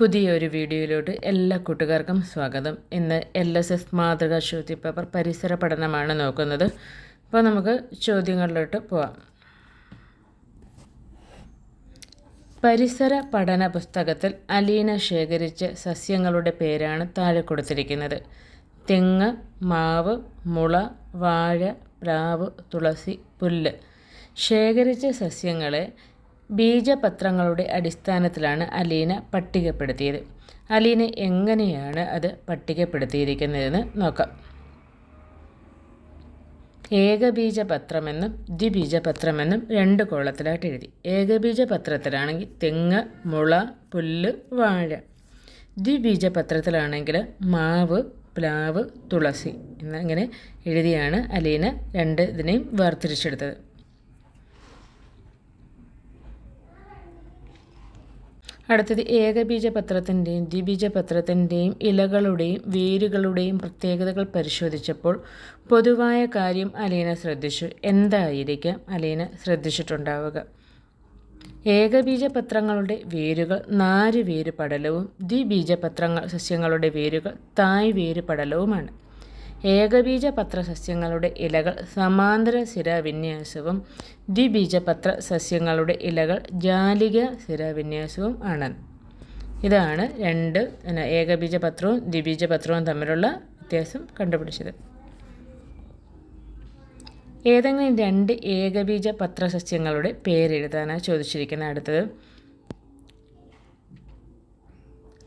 പുതിയൊരു വീഡിയോയിലോട്ട് എല്ലാ കൂട്ടുകാർക്കും സ്വാഗതം. ഇന്ന് എൽ എസ് എസ് മാതൃകാ ചോദ്യ പേപ്പർ പരിസര പഠനമാണ് നോക്കുന്നത്. അപ്പോൾ നമുക്ക് ചോദ്യങ്ങളിലോട്ട് പോവാം. പരിസര പഠന പുസ്തകത്തിൽ അലീന ശേഖരിച്ച സസ്യങ്ങളുടെ പേരാണ് താഴെ കൊടുത്തിരിക്കുന്നത്. തെങ്ങ് മാവ് മുള വാഴ പ്ലാവ് തുളസി പുല്ല്. ശേഖരിച്ച സസ്യങ്ങളെ ബീജപത്രങ്ങളുടെ അടിസ്ഥാനത്തിലാണ് അലീന പട്ടികപ്പെടുത്തിയത്. അലീന എങ്ങനെയാണ് അത് പട്ടികപ്പെടുത്തിയിരിക്കുന്നതെന്ന് നോക്കാം. ഏകബീജപത്രമെന്നും ദ്വിബീജപത്രമെന്നും രണ്ട് കോളത്തിലായിട്ട് എഴുതി. ഏകബീജപത്രത്തിലാണെങ്കിൽ തെങ്ങ് മുള പുല്ല് വാഴ. ദ്വിബീജപത്രത്തിലാണെങ്കിൽ മാവ് പ്ലാവ് തുളസി. എന്നിങ്ങനെ എഴുതിയാണ് അലീന രണ്ട് ഇതിനെയും വേർതിരിച്ചെടുത്തത്. അടുത്തത് ഏകബീജപത്രത്തിന്റെയും ദ്വിബീജപത്രത്തിന്റെയും ഇലകളുടെയും വേരുകളുടെയും പ്രത്യേകതകൾ പരിശോധിച്ചപ്പോൾ പൊതുവായ കാര്യം അലീന ശ്രദ്ധിച്ചു. എന്തായിരിക്കാം അലീന ശ്രദ്ധിച്ചിട്ടുണ്ടാവുക? ഏകബീജപത്രങ്ങളുടെ വേരുകൾ നാല് വേര് പടലവും ദ്വിബീജപത്രങ്ങൾ സസ്യങ്ങളുടെ വേരുകൾ തായ് വേര് പടലവുമാണ് ഏകബീജപത്ര സസ്യങ്ങളുടെ ഇലകൾ സമാന്തര ശിരാവിന്യാസവും ദ്വിബീജപത്ര സസ്യങ്ങളുടെ ഇലകൾ ജാലിക ശിരാവിന്യാസവും ആണ്. ഇതാണ് രണ്ട് ഏകബീജപത്രവും ദ്വിബീജപത്രവും തമ്മിലുള്ള വ്യത്യാസം കണ്ടുപിടിച്ചത്. ഏതെങ്കിലും രണ്ട് ഏകബീജ പത്രസസ്യങ്ങളുടെ പേരെഴുതാനാണ് ചോദിച്ചിരിക്കുന്നത്. അടുത്തത്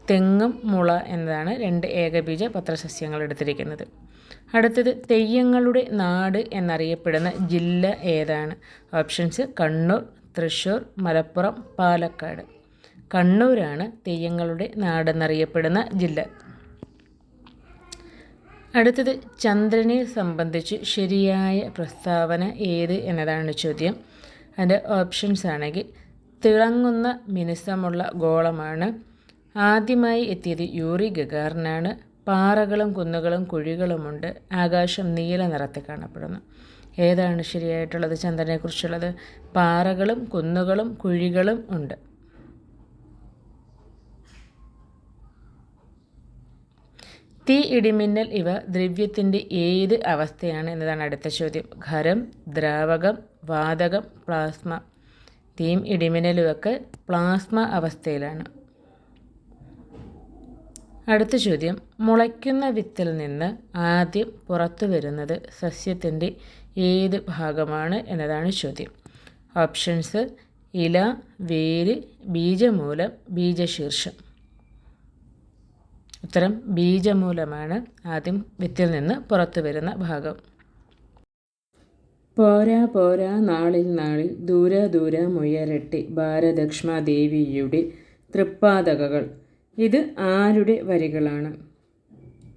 തെങ്ങും മുള എന്നതാണ് രണ്ട് ഏകബീജ പത്രസസ്യങ്ങൾ എടുത്തിരിക്കുന്നത്. അടുത്തത് തെയ്യങ്ങളുടെ നാട് എന്നറിയപ്പെടുന്ന ജില്ല ഏതാണ്? ഓപ്ഷൻസ് കണ്ണൂർ തൃശ്ശൂർ മലപ്പുറം പാലക്കാട്. കണ്ണൂരാണ് തെയ്യങ്ങളുടെ നാടെന്നറിയപ്പെടുന്ന ജില്ല. അടുത്തത് ചന്ദ്രനെ സംബന്ധിച്ച് ശരിയായ പ്രസ്താവന ഏത് എന്നതാണ് ചോദ്യം. അതിന്റെ ഓപ്ഷൻസ് ആണെങ്കിൽ തിളങ്ങുന്ന മിനുസമുള്ള ഗോളമാണ് ആദ്യമായി എത്തിയത് യൂറി ഗഗാറിനാണ്. പാറകളും കുന്നുകളും കുഴികളുമുണ്ട്. ആകാശം നീല നിറത്തിൽ കാണപ്പെടുന്നു. ഏതാണ് ശരിയായിട്ടുള്ളത്? ചന്ദ്രനെക്കുറിച്ചുള്ളത്. പാറകളും കുന്നുകളും കുഴികളും ഉണ്ട്. തീ ഇടിമിന്നൽ ഇവ ദ്രവ്യത്തിന്റെ ഏത് അവസ്ഥയാണ് എന്നതാണ് അടുത്ത ചോദ്യം. ഖരം ദ്രാവകം വാതകം പ്ലാസ്മ. തീം ഇടിമിന്നലുമൊക്കെ പ്ലാസ്മ അവസ്ഥയിലാണ്. അടുത്ത ചോദ്യം. മുളയ്ക്കുന്ന വിത്തിൽ നിന്ന് ആദ്യം പുറത്തു വരുന്നത് സസ്യത്തിന്റെ ഏത് ഭാഗമാണ് എന്നതാണ് ചോദ്യം. ഓപ്ഷൻസ് ഇല വേര് ബീജമൂലം ബീജശീർഷം. ഉത്തരം ബീജമൂലമാണ് ആദ്യം വിത്തിൽ നിന്ന് പുറത്തു വരുന്ന ഭാഗം. പോരാ പോരാ നാളിൽ നാളിൽ ദൂര ദൂര മുയരട്ടി ഭാരദക്ഷ്മാദേവിയുടെ തൃപ്പാതകകൾ ഇത് ആരുടെ വരികളാണ്?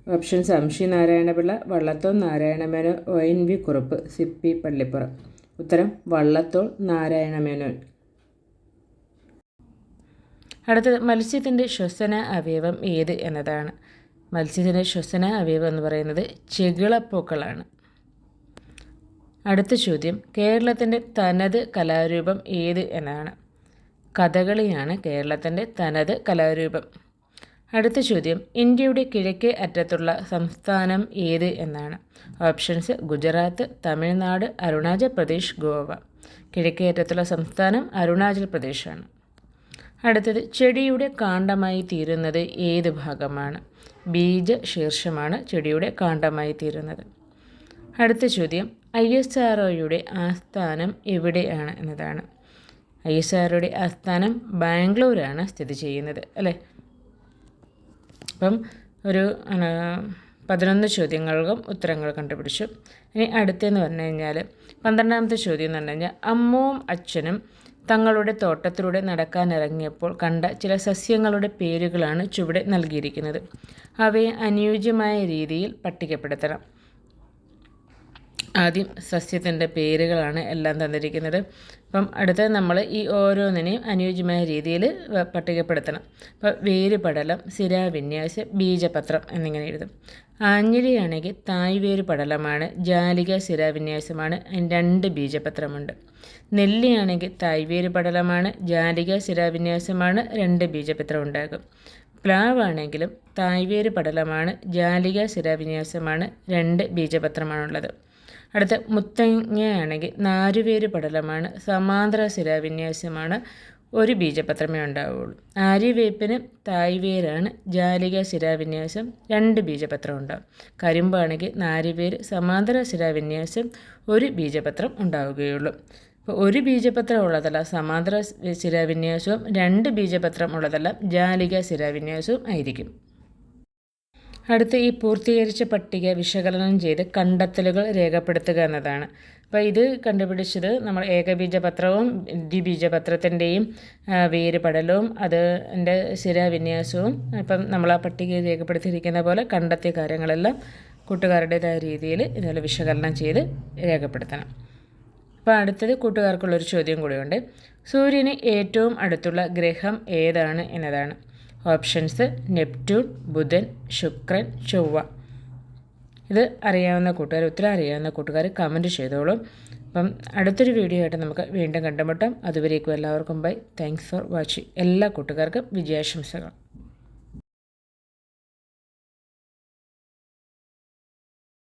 Options സംശി Narayanapillai Vallathol Narayana Menon O. N. V. Kurup Sippy Pallippuram. ഉത്തരം വള്ളത്തോൾ നാരായണമേനോൻ. അടുത്തത് മത്സ്യത്തിന്റെ ശ്വസന അവയവം ഏത് എന്നതാണ്. മത്സ്യത്തിന്റെ ശ്വസന അവയവം എന്ന് പറയുന്നത് ചെകിളപ്പൂക്കളാണ്. അടുത്ത ചോദ്യം കേരളത്തിന്റെ തനത് കലാരൂപം ഏത് എന്നാണ്. കഥകളിയാണ് കേരളത്തിന്റെ തനത് കലാരൂപം. അടുത്ത ചോദ്യം ഇന്ത്യയുടെ കിഴക്കേ അറ്റത്തുള്ള സംസ്ഥാനം ഏത് എന്നാണ്. ഓപ്ഷൻസ് ഗുജറാത്ത് തമിഴ്നാട് അരുണാചൽ പ്രദേശ് ഗോവ. കിഴക്കേ അറ്റത്തുള്ള സംസ്ഥാനം അരുണാചൽ പ്രദേശാണ്. അടുത്തത് ചെടിയുടെ കാണ്ഡമായി തീരുന്നത് ഏത് ഭാഗമാണ്? ബീജ ശീർഷമാണ് ചെടിയുടെ കാണ്ഡമായി തീരുന്നത്. അടുത്ത ചോദ്യം ഐ എസ് ആർ ആസ്ഥാനം എവിടെയാണ് എന്നതാണ്. ഐ എസ് ആർ ആസ്ഥാനം ബാംഗ്ലൂരാണ് സ്ഥിതി ചെയ്യുന്നത് അല്ലേ? അപ്പം ഒരു പതിനൊന്ന് ചോദ്യങ്ങൾക്കും ഉത്തരങ്ങൾ കണ്ടുപിടിച്ചു. ഇനി അടുത്തെന്ന് പറഞ്ഞു കഴിഞ്ഞാൽ പന്ത്രണ്ടാമത്തെ ചോദ്യം എന്ന് പറഞ്ഞു കഴിഞ്ഞാൽ അമ്മവും അച്ഛനും തങ്ങളുടെ തോട്ടത്തിലൂടെ നടക്കാനിറങ്ങിയപ്പോൾ കണ്ട ചില സസ്യങ്ങളുടെ പേരുകളാണ് ചുവടെ നൽകിയിരിക്കുന്നത്. അവയെ അനുയോജ്യമായ രീതിയിൽ പട്ടികപ്പെടുത്തണം. ആദ്യം സസ്യത്തിന്റെ പേരുകളാണ് എല്ലാം തന്നിരിക്കുന്നത്. അപ്പം അടുത്ത നമ്മൾ ഈ ഓരോന്നിനെയും അനുയോജ്യമായ രീതിയിൽ പട്ടികപ്പെടുത്തണം. അപ്പോൾ വേരുപടലം സിരാവിന്യാസം ബീജപത്രം എന്നിങ്ങനെ എഴുതും. ആഞ്ഞിലിയാണെങ്കിൽ തായ്വേര് പടലമാണ് ജാലിക സിരാവിന്യാസമാണ് രണ്ട് ബീജപത്രമുണ്ട്. നെല്ലിയാണെങ്കിൽ തായ്വേര് പടലമാണ് ജാലിക സിരാവിന്യാസമാണ് രണ്ട് ബീജപത്രം ഉണ്ടാകും. പ്ലാവാണെങ്കിലും തായ്വേര് പടലമാണ് ജാലിക സിരാവിന്യാസമാണ് രണ്ട് ബീജപത്രമാണുള്ളത്. അടുത്ത മുത്തങ്ങയാണെങ്കിൽ നാരുവേര് പടലമാണ് സമാന്തര ശിലാവിന്യാസമാണ് ഒരു ബീജപത്രമേ ഉണ്ടാവുകയുള്ളൂ ആര്യവേപ്പിന് തായ്വേരാണ് ജാലിക ശിരാവിന്യാസം രണ്ട് ബീജപത്രം ഉണ്ടാവും. കരിമ്പാണെങ്കിൽ നാരുവേര് സമാന്തര ശിരാവിന്യാസം ഒരു ബീജപത്രം ഉണ്ടാവുകയുള്ളൂ. അപ്പോൾ ഒരു ബീജപത്രം ഉള്ളതല്ല സമാന്തര ശിരാവിന്യാസവും രണ്ട് ബീജപത്രം ഉള്ളതല്ല ജാലിക ശിരാവിന്യാസവും ആയിരിക്കും. അടുത്ത ഈ പൂർത്തീകരിച്ച പട്ടിക വിശകലനം ചെയ്ത് കണ്ടെത്തലുകൾ രേഖപ്പെടുത്തുക എന്നതാണ്. അപ്പോൾ ഇത് കണ്ടുപിടിച്ചത് നമ്മൾ ഏകബീജപത്രവും ദ്വിബീജപത്രത്തിന്റെയും വേര് പടലവും അത് എന്റെ ശിരാവിന്യാസവും ഇപ്പം നമ്മൾ ആ പട്ടിക രേഖപ്പെടുത്തിയിരിക്കുന്ന പോലെ കണ്ടെത്തിയ കാര്യങ്ങളെല്ലാം കൂട്ടുകാരുടേതായ രീതിയിൽ ഇതുപോലെ വിശകലനം ചെയ്ത് രേഖപ്പെടുത്തണം. അപ്പോൾ അടുത്തത് കൂട്ടുകാർക്കുള്ളൊരു ചോദ്യം കൂടിയുണ്ട്. സൂര്യന് ഏറ്റവും അടുത്തുള്ള ഗ്രഹം ഏതാണ് എന്നതാണ്. ഓപ്ഷൻസ് നെപ്റ്റ്യൂൺ ബുധൻ ശുക്രൻ ചൊവ്വ. ഇത് അറിയാവുന്ന കൂട്ടുകാർ ഉത്തരം അറിയാവുന്ന കൂട്ടുകാർ കമന്റ് ചെയ്തോളും. അപ്പം അടുത്തൊരു വീഡിയോ ആയിട്ട് നമുക്ക് വീണ്ടും കണ്ടുമുട്ടാം. അതുവരേക്കും എല്ലാവർക്കും ബൈ താങ്ക്സ് ഫോർ വാച്ചിങ് എല്ലാ കൂട്ടുകാർക്കും വിജയാശംസകൾ.